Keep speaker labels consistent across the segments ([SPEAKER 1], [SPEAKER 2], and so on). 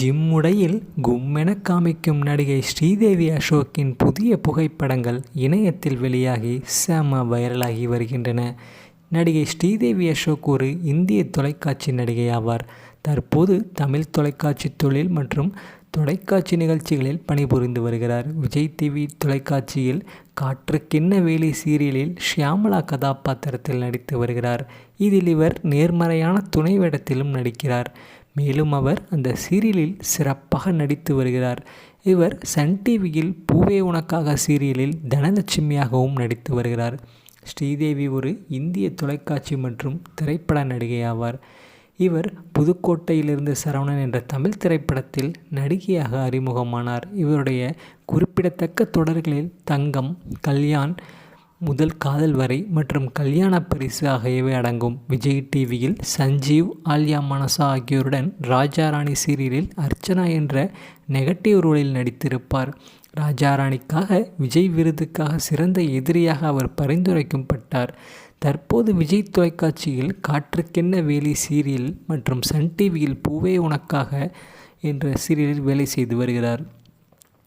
[SPEAKER 1] ஜிம்முடையில் கும்மென காமிக்கும் நடிகை ஸ்ரீதேவி அசோக்கின் புதிய புகைப்படங்கள் இணையத்தில் வெளியாகி செம வைரலாகி வருகின்றன. நடிகை ஸ்ரீதேவி அசோக் ஒரு இந்திய தொலைக்காட்சி நடிகை ஆவார். தற்போது தமிழ் தொலைக்காட்சி தொழில் மற்றும் தொலைக்காட்சி நிகழ்ச்சிகளில் பணிபுரிந்து வருகிறார். விஜய் டிவி தொலைக்காட்சியில் காற்றுக்கென்ன வேலி சீரியலில் ஷியாமலா கதாபாத்திரத்தில் நடித்து வருகிறார். இதில் இவர் நேர்மறையான துணை வேடத்திலும் நடிக்கிறார். மேலும் அவர் அந்த சீரியலில் சிறப்பாக நடித்து வருகிறார். இவர் சன் டிவியில் பூவே உனக்காக சீரியலில் தனலட்சுமியாகவும் நடித்து வருகிறார். ஸ்ரீதேவி ஒரு இந்திய தொலைக்காட்சி மற்றும் திரைப்பட நடிகை ஆவார் இவர் புதுக்கோட்டையிலிருந்து சரவணன் என்ற தமிழ் திரைப்படத்தில் நடிகையாக அறிமுகமானார். இவருடைய குறிப்பிடத்தக்க தொடர்களில் தங்கம் கல்யாண் முதல் காதல் வரை மற்றும் கல்யாண பரிசு ஆகியவை அடங்கும். விஜய் டிவியில் சஞ்சீவ் ஆல்யா மனசா ஆகியோருடன் ராஜா ராணி சீரியலில் அர்ச்சனா என்ற நெகட்டிவ் ரோலில் நடித்திருப்பார். ராஜா ராணிக்காக விஜய் விருதுக்காக சிறந்த எதிரியாக அவர் பரிந்துரைக்கப்பட்டார். தற்போது விஜய் தொலைக்காட்சியில் காற்றுக்கென்ன வேலி சீரியல் மற்றும் சன் டிவியில் பூவே உனக்காக என்ற சீரியலில் வேலை செய்து வருகிறார்.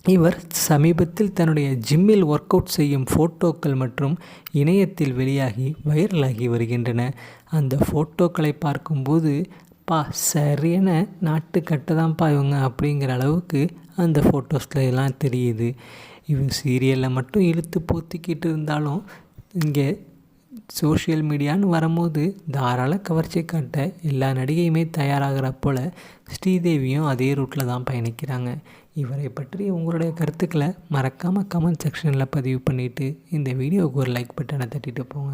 [SPEAKER 1] இவர் சமீபத்தில் தன்னுடைய ஜிம்மில் ஒர்க் அவுட் செய்யும் ஃபோட்டோக்கள் மற்றும் இணையத்தில் வெளியாகி வைரலாகி வருகின்றன. அந்த ஃபோட்டோக்களை பார்க்கும்போது பா சரியான நாட்டு கட்டதான்ப்பா இவங்க அப்படிங்கிற அளவுக்கு அந்த ஃபோட்டோஸில் எல்லாம் தெரியுது. இவங்க சீரியலில் மட்டும் இழுத்து போத்திக்கிட்டு இருந்தாலும் இங்கே சோஷியல் மீடியான்னு வரும்போது தாராள கவர்ச்சி காட்ட எல்லா நடிகையுமே தயாராகிற போல் ஸ்ரீதேவியும் அதே ரூட்டில் தான் பயணிக்கிறாங்க. இவரை பற்றி உங்களுடைய கருத்துக்களை மறக்காமல் கமெண்ட் செக்ஷனில் பதிவு பண்ணிவிட்டு இந்த வீடியோவுக்கு ஒரு லைக் பட்டனை தட்டிட்டு போங்க.